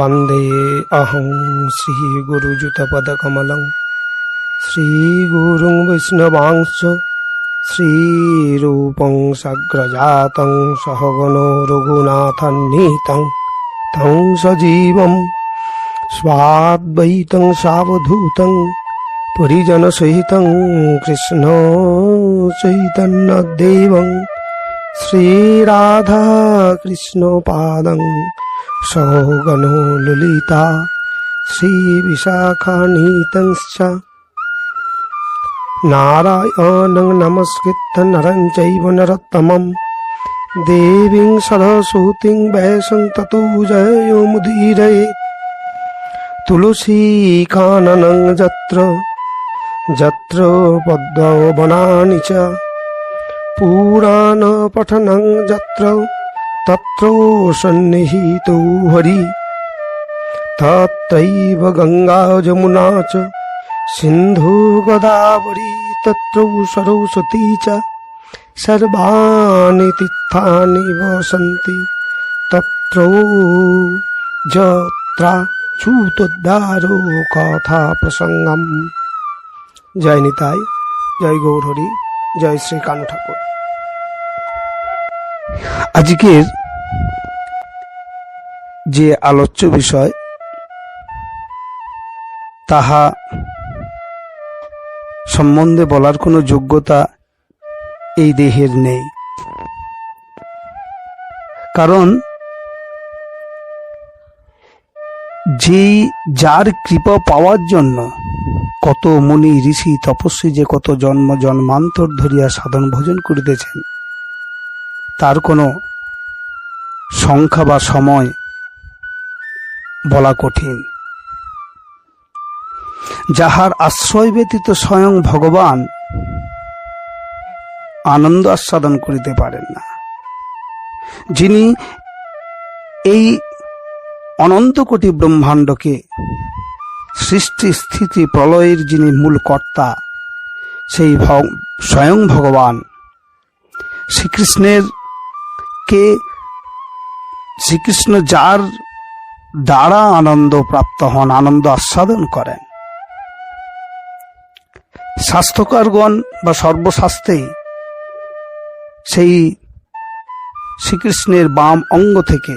वन्दे अहं श्रीगुरुयुतपदकमलं श्रीगुरुं वैष्णवांश्च श्रीरूपं सग्रजातं सहगणो रघुनाथन्नीतं तं सजीवं स्वाद्वैतं सावधूतं परिजनसहितं कृष्ण चैतन्यदेवं श्रीराधाकृष्णपादं सौगनो ललिता श्रीविशाखानीतंश्च नारायणं नमस्कृत्य नरं चैव नरोत्तमं देवीं सरस्वतीं वैशं ततो जयोमुदीरयेत् तुलसीकाननं यत्र यत्र पद्मवनानि च पुराणपठनं यत्र তত্র সন্নিহিত হরি তত্রৈব গঙ্গা যমুনা চ সিন্ধু গোদাবরী তত্র সরস্বতী চ সর্বাণি তীর্থানি বসন্তি তত্র যত্রা চুতোদ্ধারো কথা প্রসঙ্গম জয় নিতাই জয় গৌরহরি জয় শ্রী কানু আজকের যে আলোচ্য বিষয়, তাহা সম্বন্ধে বলার কোনো যোগ্যতা এই দেহের নেই। কারণ যেই যার কৃপা পাওয়ার জন্য কত মুনি ঋষি তপস্বী যে কত জন্ম জন্মান্তর ধরিয়া সাধন ভোজন করিতেছেন, তার কোনো সংখ্যা বা সময় বলা কঠিন। যাহার আশ্রয় ব্যতীত স্বয়ং ভগবান আনন্দ আস্বাদন করিতে পারেন না। যিনি এই অনন্ত কোটি ব্রহ্মাণ্ডকে সৃষ্টি, স্থিতি, প্রলয়ের যিনি মূল কর্তা, সেই স্বয়ং ভগবান শ্রীকৃষ্ণের কে শ্রীকৃষ্ণ যার দ্বারা আনন্দ প্রাপ্ত হন, আনন্দ আস্বাদন করেন। স্বাস্থ্যকারগণ বা সর্বশাস্ত্রেই সেই শ্রীকৃষ্ণের বাম অঙ্গ থেকে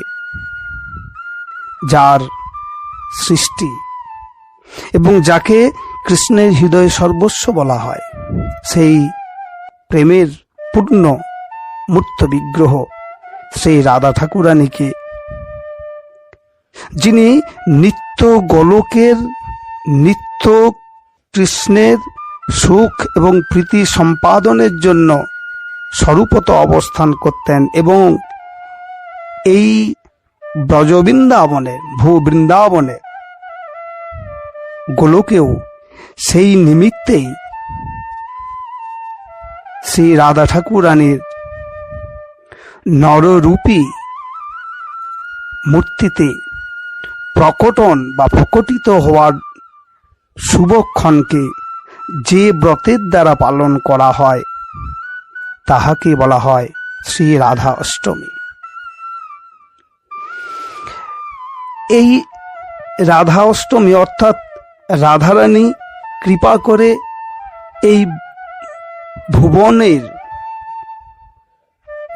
যার সৃষ্টি এবং যাকে কৃষ্ণের হৃদয় সর্বস্ব বলা হয়, সেই প্রেমের পূর্ণ মূর্ত বিগ্রহ সেই রাধা ঠাকুরানীকে। যিনি নিত্য গোলকের, নিত্য কৃষ্ণের সুখ এবং প্রীতি সম্পাদনের জন্য স্বরূপত অবস্থান করতেন এবং এই ব্রজবৃন্দাবনে ভূ বৃন্দাবনে গোলকেও সেই নিমিত্তেই শ্রী রাধা ঠাকুরানীর নররূপী মূর্তিতে প্রকটন বা প্রকটিত হওয়ার শুভক্ষণকে যে ব্রতের দ্বারা পালন করা হয়, তাহাকে বলা হয় শ্রী রাধা অষ্টমী। এই রাধা অষ্টমী অর্থাৎ রাধারানী কৃপা করে এই ভুবনের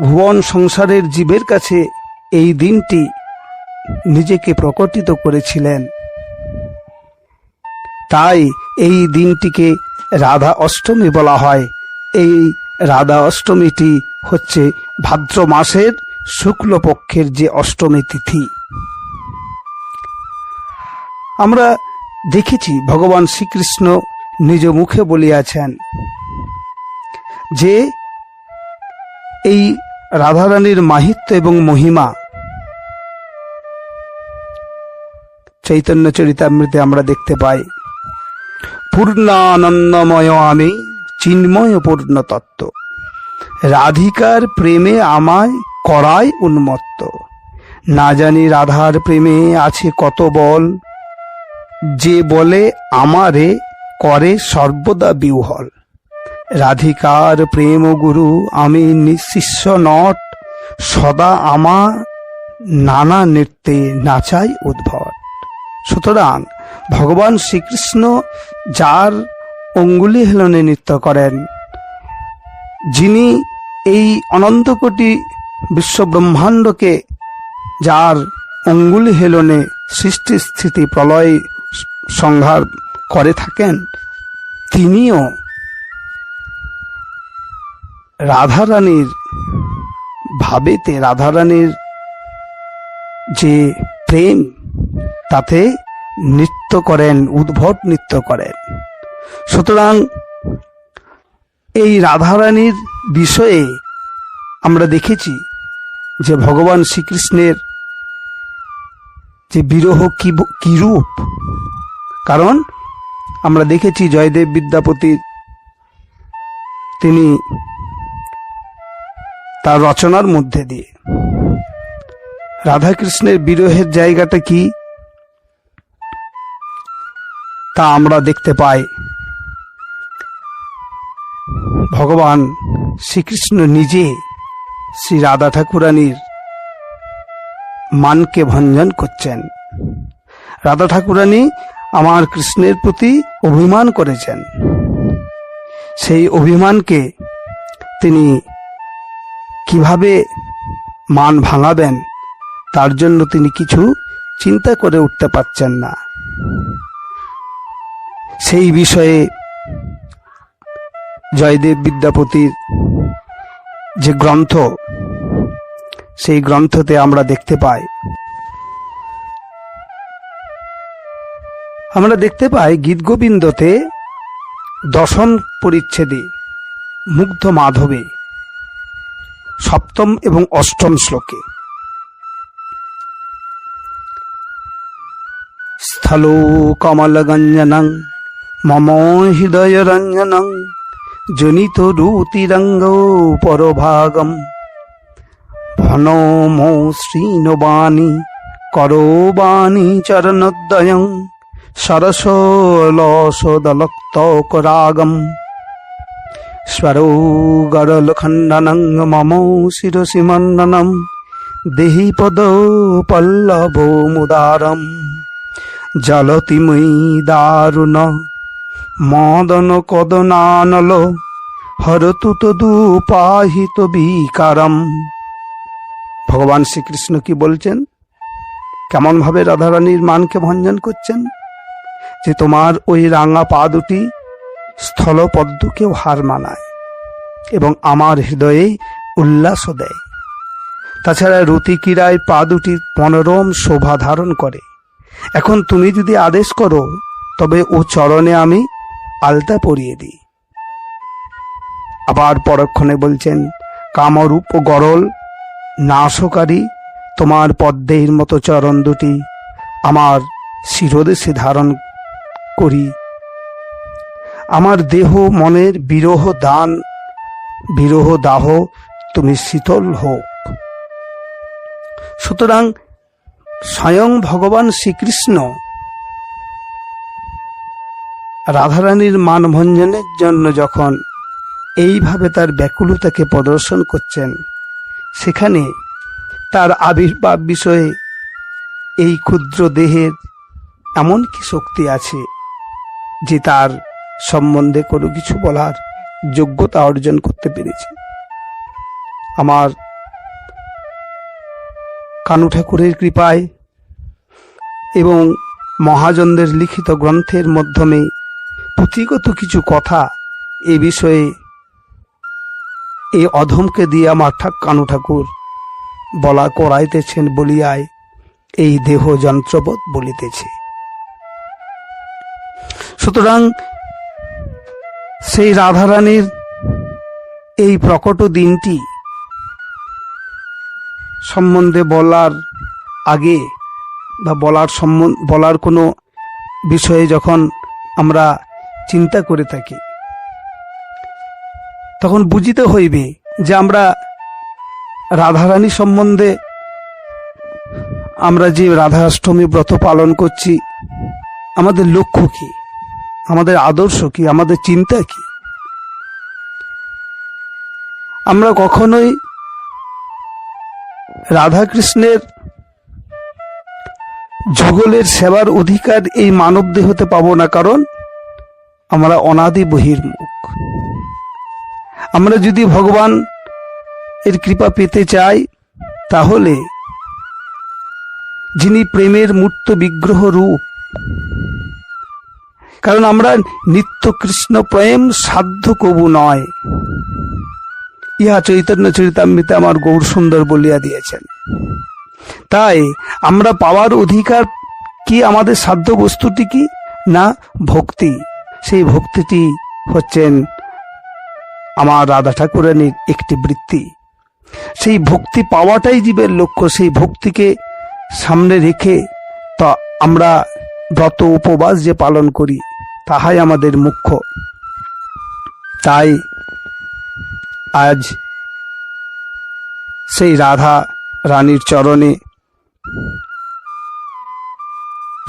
ভুবন সংসারের জীবের কাছে এই দিনটি নিজেকে প্রকটিত করেছিলেন। তাই এই দিনটিকে রাধা অষ্টমী বলা হয়। এই রাধা অষ্টমীটি হচ্ছে ভাদ্র মাসের শুক্লপক্ষের যে অষ্টমী তিথি। আমরা দেখেছি ভগবান শ্রীকৃষ্ণ নিজ মুখে বলিয়াছেন যে এই রাধারানীর মাহিত্য এবং মহিমা। চৈতন্য চরিতামৃতে আমরা দেখতে পাই, পূর্ণানন্দময় আমি চিন্ময় পূর্ণ তত্ত্ব। রাধিকার প্রেমে আমায় করায় উন্মত্ত। না জানি রাধার প্রেমে আছে কত বল, যে বলে আমারে করে সর্বদা বিহল রাধিকার প্রেম গুরু, আমি নিঃশিষ্য নট, সদা আমা নানা নৃত্যে নাচাই উদ্ভট। সুতরাং ভগবান শ্রীকৃষ্ণ যার অঙ্গুলি হেলনে নৃত্য করেন, যিনি এই অনন্ত কোটি বিশ্ব যার অঙ্গুলি হেলনে সৃষ্টি স্থিতি প্রলয় সংহার করে থাকেন, তিনিও রাধারানীর ভাবেতে, রাধারানীর যে প্রেম, তাতে নৃত্য করেন, উদ্ভট নৃত্য করেন। সুতরাং এই রাধারানীর বিষয়ে আমরা দেখেছি যে ভগবান শ্রীকৃষ্ণের যে বিরহ কি কি রূপ। কারণ আমরা দেখেছি জয়দেব বিদ্যাপতির তিনি তার রচনার মধ্যে দিয়ে। রাধাকৃষ্ণের বিরহের জায়গাটা কি? তা আমরা দেখতে পাই। ভগবান শ্রীকৃষ্ণ নিজে শ্রী রাধা ঠাকুরানীর মানকে ভঞ্জন করছেন। রাধা ঠাকুরানী আমার কৃষ্ণের প্রতি অভিমান করেছেন। সেই অভিমানকে তিনি কীভাবে মান ভাঙাবেন, তার জন্য তিনি কিছু চিন্তা করে উঠতে পারছেন না। সেই বিষয়ে জয়দেব বিদ্যাপতির যে গ্রন্থ, সেই গ্রন্থতে আমরা দেখতে পাই। আমরা দেখতে পাই গীত গোবিন্দতে দশম পরিচ্ছেদে মুগ্ধ মাধবে। সপ্তম এবং অষ্টম শ্লোকে। স্থলো কমলগঞ্জনং, মম হৃদয় রঞ্জনং জনিত রুতিরঙ্গ পরভাগম। ভনমো শ্রীনবাণী করবাণী চরণোদয়ং সরসলসদলক্তকরাগম স্বরো গরলখণ্ডনং মম শিরসি মণ্ডনম দেহি পদ পল্লব মুদারম জলতিময়ী দারুণ মদন কদনানল হরতু তদুপাহিত বিকারম ভগবান শ্রীকৃষ্ণ কি বলছেন কেমন ভাবে রাধারানীর মানকে ভঞ্জন করছেন? যে তোমার ওই রাঙা পা দুটি স্থলপদ্মকেও হার মানায় এবং আমার হৃদয়ে উল্লাসও দেয়। তাছাড়া রতিকিরায় পা দুটি মনোরম শোভা ধারণ করে। এখন তুমি যদি আদেশ করো, তবে ও চরণে আমি আলতা পরিয়ে দিই। আবার পরক্ষণে বলছেন, কামরূপ ও গরল, নাশকারী, তোমার পদ্মের মতো চরণ দুটি আমার শিরদেশে ধারণ করি। আমার দেহ মনের বিরহ দান, বিরহ দাহ, তুমি শীতল হোক। সুতরাং স্বয়ং ভগবান শ্রীকৃষ্ণ রাধারানীর মানভঞ্জনের জন্য যখন এইভাবে তার ব্যাকুলতাকে প্রদর্শন করছেন, সেখানে তার আবির্ভাব বিষয়ে এই ক্ষুদ্র দেহের এমন কি শক্তি আছে যে তার সম্বন্ধে কোনো কিছু বলার যোগ্যতা অর্জন করতে পেরেছি। আমার কানু ঠাকুরের কৃপায় এবং মহাজনদের লিখিত গ্রন্থের মাধ্যমে পুঁথিগত কিছু কথা এ বিষয়ে এই অধমকে দিয়ে আমার ঠাক কানু ঠাকুর বলা করাইতেছেন বলিয়ায় এই দেহ যন্ত্রবোধ বলিতেছে। সুতরাং সেই রাধারানীর এই প্রকট দিনটি সম্বন্ধে বলার আগে বা বলার সম্বন্ধ বলার কোনো বিষয়ে যখন আমরা চিন্তা করে থাকি, তখন বুঝিতে হইবে যে আমরা রাধারানী সম্বন্ধে আমরা যে রাধাষ্টমী ব্রত পালন করছি, আমাদের লক্ষ্য কি? আমাদের আদর্শ কি? আমাদের চিন্তা কি? আমরা কখনোই রাধাকৃষ্ণের যুগলের সেবার অধিকার এই মানব দেহতে পাবো না, কারণ আমরা অনাদি বহির্মুখ। আমরা যদি ভগবান এর কৃপা পেতে চাই, তাহলে যিনি প্রেমের মূর্ত বিগ্রহ রূপ কারণ আমরা নিত্য কৃষ্ণ প্রেম সাধ্য কবু নয়। ইহা চৈতন্য চরিতামৃতে আমার গৌর সুন্দর বলিয়া দিয়েছেন। তাই আমরা পাওয়ার অধিকার কি আমাদের সাধ্য বস্তুটি কি? না, ভক্তি। সেই ভক্তিটি হচ্ছেন আমার রাধা ঠাকুরানীর একটি বৃত্তি। সেই ভক্তি পাওয়াটাই জীবের লক্ষ্য, সেই ভক্তিকে সামনে রেখে তা আমরা ব্রত উপবাস যে পালন করি। তাহাই আমাদের মুখ্য। তাই আজ সেই রাধা রানীর চরণে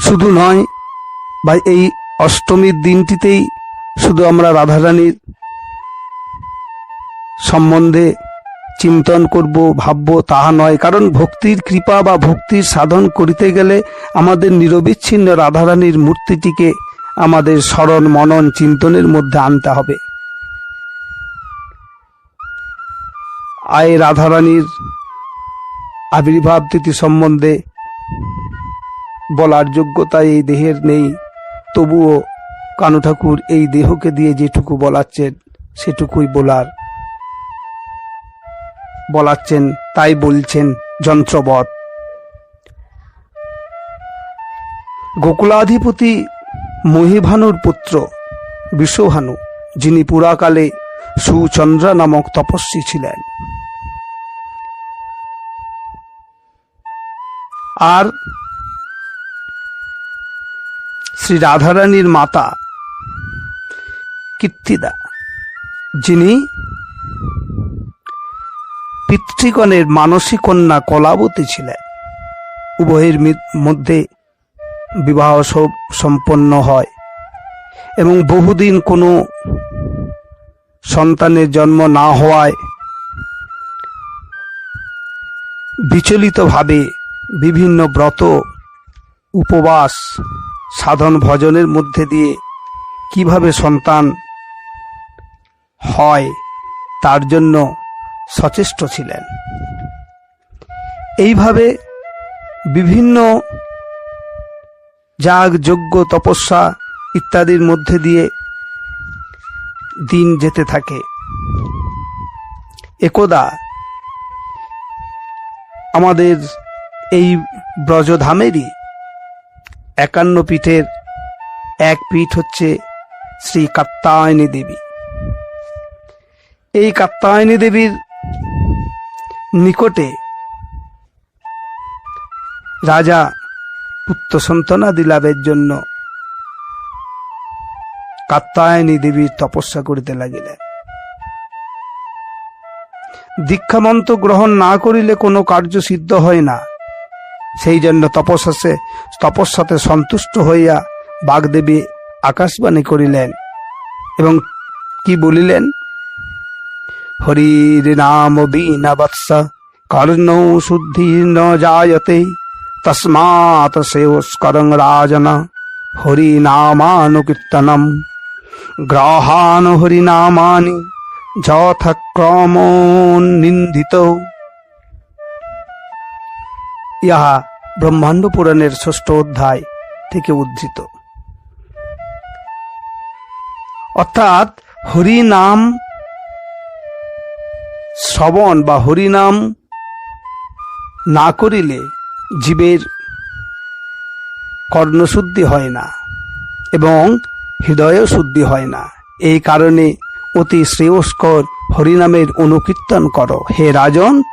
শুধু নয় বা এই অষ্টমীর দিনটিতেই শুধু আমরা রাধা রানীর সম্বন্ধে চিন্তন করব, ভাববো, তাহা নয়। কারণ ভক্তির কৃপা বা ভক্তির সাধন করিতে গেলে আমাদের নিরবিচ্ছিন্ন রাধারানীর মূর্তিটিকে আমাদের স্মরণ, মনন, চিন্তনের মধ্যে আনতে হবে। আয় রাধারানীর আবির্ভাব তিথি সম্বন্ধে বলার যোগ্যতা এই দেহের নেই। তবুও কানু ঠাকুর এই দেহকে দিয়ে যেটুকু বলাচ্ছেন, সেটুকুই বলার। বলাচ্ছেন, তাই বলছেন যন্ত্রবৎ। গোকুলাধিপতি মহিভানুর পুত্র বিশ্বভানু, যিনি পুরাকালে সুচন্দ্রা নামক তপস্বী ছিলেন। আর শ্রী রাধারানীর মাতা কীর্তিদা, যিনি পিতৃগণের মানসী কন্যা কলাবতী ছিলেন। উভয়ের মধ্যে বিবাহ সব সম্পন্ন হয়। এবং বহুদিন কোনো সন্তানের জন্ম না হওয়ায় বিচলিতভাবে বিভিন্ন ব্রত, উপবাস, সাধন ভজনের মধ্যে দিয়ে কীভাবে সন্তান হয় তার জন্য সচেষ্ট ছিলেন। এইভাবে বিভিন্ন যাগ, যজ্ঞ, তপস্যা ইত্যাদির মধ্যে দিয়ে দিন যেতে থাকে। একদা আমাদের এই ব্রজধামেরই একান্ন পীঠের এক পীঠ হচ্ছে শ্রী কাত্তায়নী দেবী। এই কাত্তায়নী দেবীর নিকটে রাজা পুত্র সন্তানাদি লাভের জন্য কাত্তায়নী দেবীর তপস্যা করিতে লাগিলেন। দীক্ষামন্ত্র গ্রহণ না করিলে কোনো কার্য সিদ্ধ হয় না। সেই জন্য তপস্যাতে তপস্যাতে সন্তুষ্ট হইয়া বাগদেবী আকাশবাণী করিলেন এবং কি বলিলেন? হরির নাম বীনা বৎস কর্ণ শুদ্ধি ন জায়তে। তস্মাৎ সেবস্করং রাজন হরিনামানুকীর্তনম গ্রহান হরিনামানি যথাক্রম নিন্দিত ইহা ব্রহ্মাণ্ড পুরাণের ষষ্ঠ অধ্যায় থেকে উদ্ধৃত। অর্থাৎ হরিনাম শ্রবণ বা হরিনাম না করিলে জীবের কর্ণশুদ্ধি হয় না এবং হৃদয় শুদ্ধি হয় না। এই কারণে অতি শ্রেয়স্কর হরিনামের অনুকীর্তন করো। হে রাজন,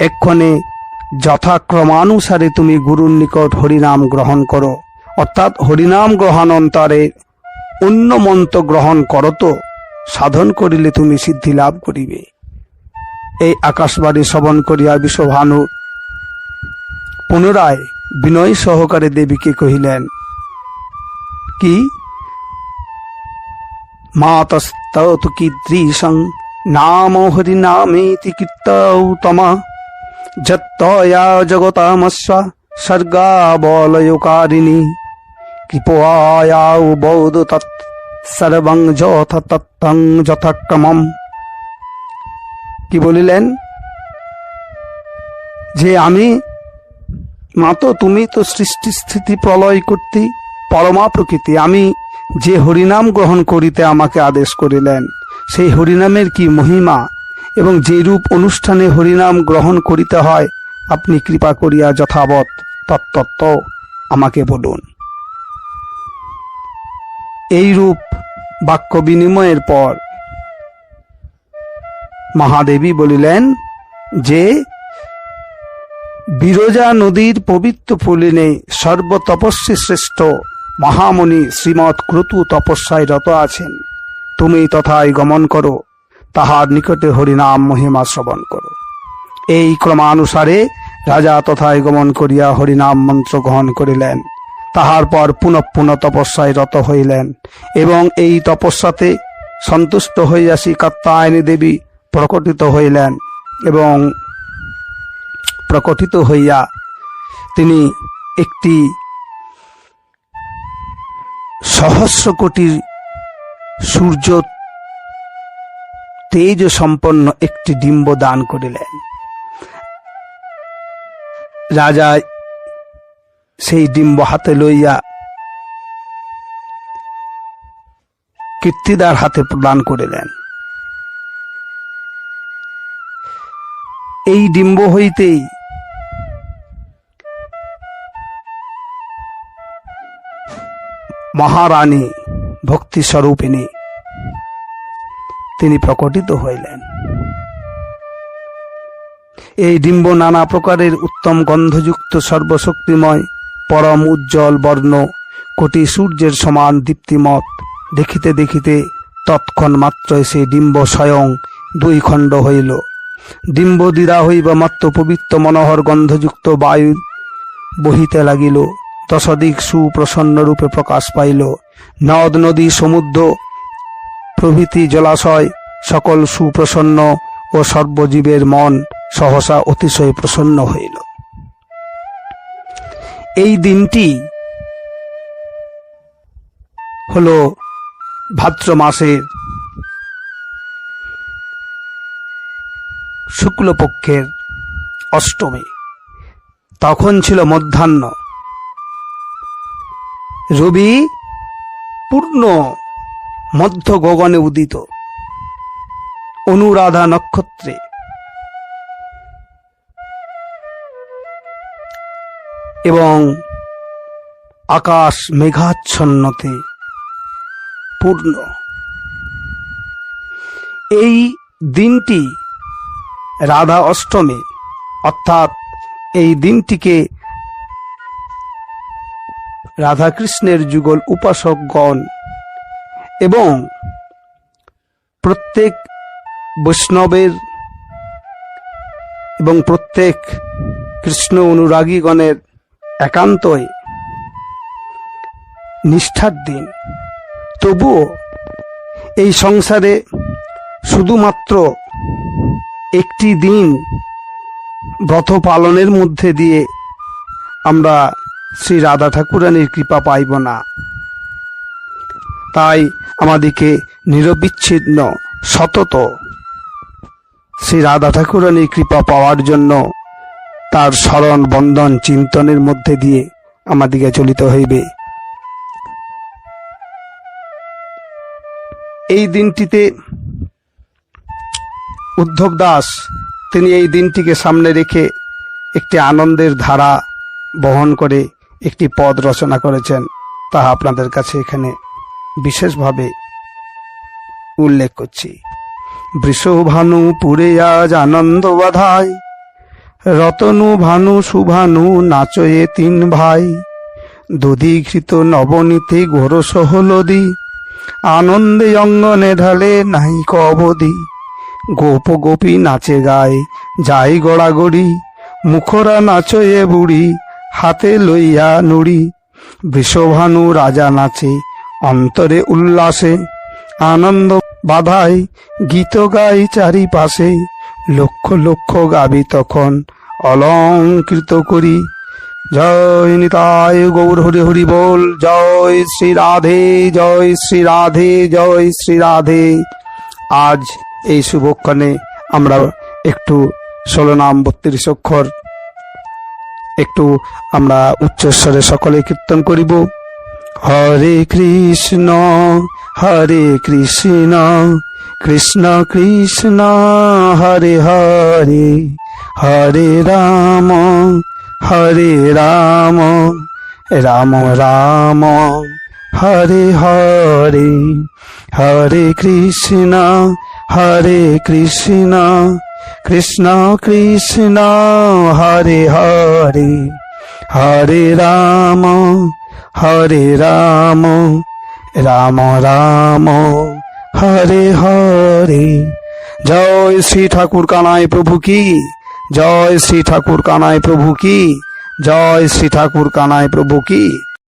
এক্ষণে যথাক্রমানুসারে তুমি গুরুর নিকট হরিনাম গ্রহণ করো। অর্থাৎ হরিনাম গ্রহণান্তরে অন্য মন্ত্র গ্রহণ করো তো, সাধন করিলে তুমি সিদ্ধি লাভ করিবে। এই আকাশবাণী শ্রবণ করিয়া বিশ্বভানু পুনরায় বিনয় সহকারে দেবীকে কহিলেন, কি? মাতস্তু কীদৃশং নাম হরিনামেতি কীর্তৌতমা যত্তয়া জগতামস্ব সর্গাবলয়কারিণী কৃপয়াও বৌদ তৎ সর্বং যথ তত্তং যথাক্রমম। কি বলিলেন? যে আমি মাতো তুমি তো সৃষ্টি স্থিতি প্রলয় করতে, পরমা প্রকৃতি। আমি যে হরিনাম গ্রহণ করিতে আমাকে আদেশ করিলেন, সেই হরিনামের কি মহিমা? এবং যে রূপ অনুষ্ঠানে হরিনাম গ্রহণ করিতে হয়, আপনি কৃপা করিয়া যথাবৎ তত্তত্ব আমাকে বলুন। এই রূপ বাক্য বিনিময়ের পর মহাদেবী বলিলেন, যে বিরজা নদীর পবিত্র ফুলিনে সর্বতপস্বী শ্রেষ্ঠ মহামণি শ্রীমৎ ক্রতু তপস্যায় রত আছেন। তুমি তথায় গমন করো, তাহার নিকটে হরিনাম মহিমা শ্রবণ করো। এই ক্রমানুসারে রাজা তথায় গমন করিয়া হরিনাম মন্ত্র গ্রহণ করিলেন। তাহার পর পুনঃ পুনঃ তপস্যায় রত হইলেন এবং এই তপস্যাতে সন্তুষ্ট হইয়া শ্রী কাত্তায়নী দেবী প্রকটিত হইলেন এবং প্রকটিত হইয়া তিনি একটি সহস্র কোটি সূর্য তেজ সম্পন্ন একটি ডিম্ব দান করিলেন। রাজা সেই ডিম্ব হাতে লইয়া কীর্তিদার হাতে প্রদান করিলেন। এই ডিম্ব হইতেই মহারানী ভক্তি স্বরূপিণী তিনি প্রকটিত হইলেন। এই ডিম্ব নানা প্রকারের উত্তম গন্ধযুক্ত সর্বশক্তিময়, পরম উজ্জ্বল বর্ণ, কোটি সূর্যের সমান দীপ্তিমত, দেখিতে দেখিতে তৎক্ষণ মাত্রই সেই ডিম্ব স্বয়ং দুই খণ্ড হইল। ডিম্ব দিদা হইবা মাত্র পবিত্র মনোহর গন্ধযুক্ত বায়ু বহিতে লাগিল। দশদিক সুপ্রসন্ন রূপে প্রকাশ পাইল। নদ, নদী, সমুদ্র, প্রভৃতি জলাশয় সকল সুপ্রসন্ন ও সর্বজীবের মন সহসা অতিশয় প্রসন্ন হইল। এই দিনটি হল ভাদ্র মাসের শুক্লপক্ষের অষ্টমী। তখন ছিল মধ্যাহ্ন। রবি পূর্ণ মধ্য গগনে উদিত। অনুরাধা নক্ষত্রে। এবং আকাশ মেঘাচ্ছন্নতে পূর্ণ। এই দিনটি রাধা অষ্টমী, অর্থাৎ এই দিনটিকে রাধাকৃষ্ণের যুগল উপাসকগণ এবং প্রত্যেক বৈষ্ণবের এবং প্রত্যেক কৃষ্ণ অনুরাগীগণের একান্তই নিষ্ঠার দিন। তবুও এই সংসারে শুধুমাত্র একটি দিন ব্রত পালনের মধ্যে দিয়ে আমরা শ্রী রাধা ঠাকুরানীর কৃপা পাইব না। তাই আমাদেরকে নিরবিচ্ছিন্ন, সতত শ্রী রাধা ঠাকুরানীর কৃপা পাওয়ার জন্য তার স্মরণ, বন্ধন, চিন্তনের মধ্যে দিয়ে আমাদিকে চলিত হইবে। এই দিনটিতে উদ্ধব দাস, তিনি এই দিনটিকে সামনে রেখে একটি আনন্দের ধারা বহন করে একটি পদ রচনা করেছেন তাহা আপনাদের কাছে এখানে বিশেষভাবে উল্লেখ করছি। বৃষভানু পুরে আজ আনন্দ বাধায় রতনু ভানু সুভানু নাচয়ে তিন ভাই দধিঘৃত নবনীতে গোরস হলদি, আনন্দে অঙ্গনে ঢালে নাহিক অবধি গোপ গোপী নাচে গায়, যাই গড়াগড়ি, মুখরা নাচয়ে বুড়ি হাতে লইয়া নুড়ি। বৃষভানু রাজা নাচে, অন্তরে উল্লাসে। আনন্দ বাধায় গীত গাই চারিপাশে। লক্ষ লক্ষ গাবি তখন অলঙ্কৃত করি। জয় নিতাই গৌর হরি হরি বল, জয় শ্রী রাধে, জয় শ্রী রাধে, জয় শ্রী রাধে। আজ এই শুভক্ষণে আমরা একটু ষোলো নাম বত্রিশ অক্ষর একটু আমরা উচ্চস্বরে সকলে কীর্তন করিব। হরে কৃষ্ণ হরে কৃষ্ণ কৃষ্ণ কৃষ্ণ, হরে হরে হরে রাম হরে রাম রাম রাম, হরে হরে হরে কৃষ্ণ হরে কৃষ্ণ কৃষ্ণ কৃষ্ণ, হরে হরে হরে রাম হরে রাম রাম রাম, হরে হরে। জয় শ্রী ঠাকুর কানাই প্রভু কি? জয় শ্রী ঠাকুর কানাই প্রভু কি? জয় শ্রী ঠাকুর কানাই প্রভু কি?